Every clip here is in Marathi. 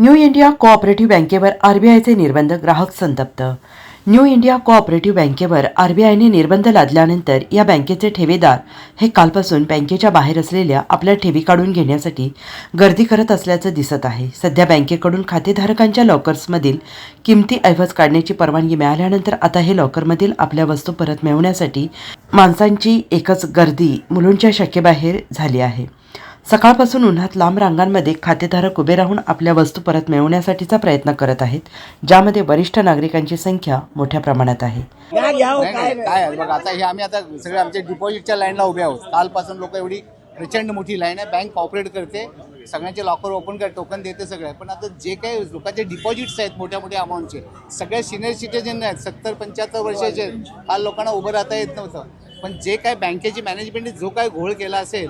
न्यू इंडिया कोऑपरेटिव्ह बँकेवर आरबीआयचे निर्बंध ग्राहक संतप्त. न्यू इंडिया कोऑपरेटिव्ह बँकेवर आरबीआयने निर्बंध लादल्यानंतर या बँकेचे ठेवीदार हे कालपासून बँकेच्या बाहेर असलेल्या आपल्या ठेवी काढून घेण्यासाठी गर्दी करत असल्याचं दिसत आहे. सध्या बँकेकडून खातेधारकांच्या लॉकर्समधील किमती ऐवज काढण्याची परवानगी मिळाल्यानंतर आता हे लॉकरमधील आपल्या वस्तू परत मिळवण्यासाठी माणसांची एकच गर्दी मुलुंडच्या शक्यबाहेर झाली आहे. सकाळपासून उन्हात लांब रांगांमध्ये खातेधारक उभे राहून आपल्या वस्तू परत मिळवण्यासाठीचा प्रयत्न करत आहेत ज्यामध्ये वरिष्ठ नागरिकांची संख्या मोठ्या प्रमाणात आहे. हो, काय नाही, काय? आहे बघा आता हे आम्ही आता सगळे आमच्या डिपॉझिटच्या लाईनला उभे आहोत. कालपासून लोक एवढी प्रचंड मोठी लाईन आहे. बँक ऑपरेट करते. सगळ्यांचे लॉकर ओपन कर टोकन देते सगळं. पण आता जे काही लोकांचे डिपॉझिट्स आहेत मोठ्या मोठ्या अमाऊंटचे सगळे सिनियर सिटीजन आहेत. सत्तर पंच्याहत्तर वर्षाचे आहेत. काल लोकांना उभं राहता येत नव्हतं. पण जे काय बँकेची मॅनेजमेंटने जो काय घोळ केला असेल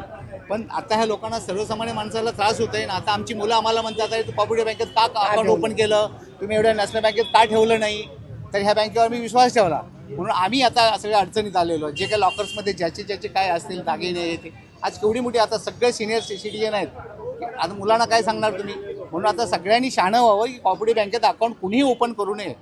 पण आता ह्या लोकांना सर्वसामान्य माणसाला त्रास होत आहे ना. आता आमची मुलं आम्हाला म्हणतात अरे तू कॉपरेटिव्ह बँकेत का अकाउंट ओपन केलं? तुम्ही एवढ्या नॅशनल बँकेत का ठेवलं नाही? तर ह्या बँकेवर मी विश्वास ठेवला. म्हणून आम्ही आता सगळ्या अडचणीत आलेलो. जे काही लॉकर्समध्ये ज्याचे ज्याचे काय असतील दागिने हे ते. आज केवढी मोठी आता सगळे सिनियर सिटीजन आहेत. आता मुलांना काय सांगणार तुम्ही? म्हणून आता सगळ्यांनी शहाणं व्हावं की कॉपरेटिव्ह बँकेत अकाउंट कुणीही ओपन करू नये.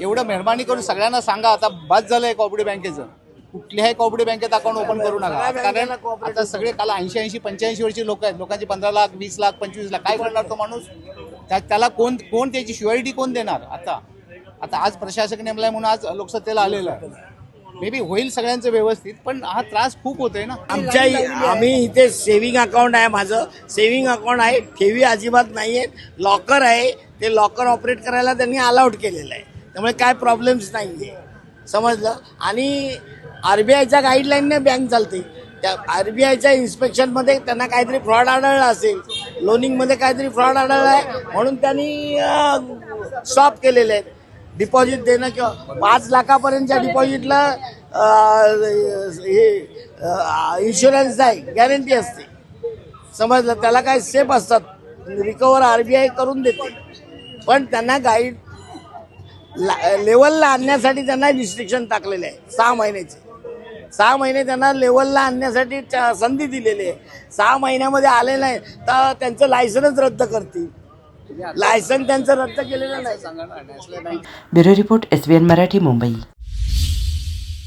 एवढं मेहरबानी करून सगळ्यांना सांगा आता बस झालं आहे कॉपरेटिव्ह बँकेचं कुठल्याही कॉपरेटिव्ह बँकेत अकाउंट ओपन करू नका. कारण आता सगळे काल ऐंशी ऐंशी पंच्याऐंशी वर्षी लोक आहेत. लोकांचे पंधरा लाख वीस लाख पंचवीस लाख. काय करणार तो माणूस? त्या- त्याला कोण कोण त्याची शुअरिटी कोण देणार? आता आता आज प्रशासक नेमलाय म्हणून आज लोकसत्तेला आलेलं आहे. मे बी होईल सगळ्यांचं व्यवस्थित पण हा त्रास खूप होतोय ना. आमच्या आम्ही इथे सेव्हिंग अकाउंट आहे माझं. सेव्हिंग अकाउंट आहे. ठेवी अजिबात नाही आहेत लॉकर आहे. ते लॉकर ऑपरेट करायला त्यांनी अलाउड केलेलं आहे. त्यामुळे काय प्रॉब्लेम्स नाही आहे समजलं? आणि आर बी आयच्या गाईडलाईनने बँक चालते. त्या आर बी आयच्या इन्स्पेक्शनमध्ये त्यांना काहीतरी फ्रॉड आढळला असेल. लोनिंगमध्ये काहीतरी फ्रॉड आढळला आहे. म्हणून त्यांनी स्टॉप केलेले आहेत. डिपॉझिट देणं किंवा पाच लाखापर्यंतच्या डिपॉझिटला हे इन्शुरन्स आहे गॅरंटी असते. समजलं? त्याला काय सेफ असतात. रिकवर आर बी आय करून देते. पण त्यांना गाईड लेवलला आणण्यासाठी त्यांना रिस्ट्रिक्शन टाकलेले आहे. सहा महिन्याचे. सहा महिने त्यांना लेवलला आणण्यासाठी संधी दिलेली आहे. सहा महिन्यामध्ये आले नाही तर त्यांचं लायसनच रद्द करतील. लायसन त्यांचं रद्द केलेलं नाही. Bureau report S Marathi Mumbai.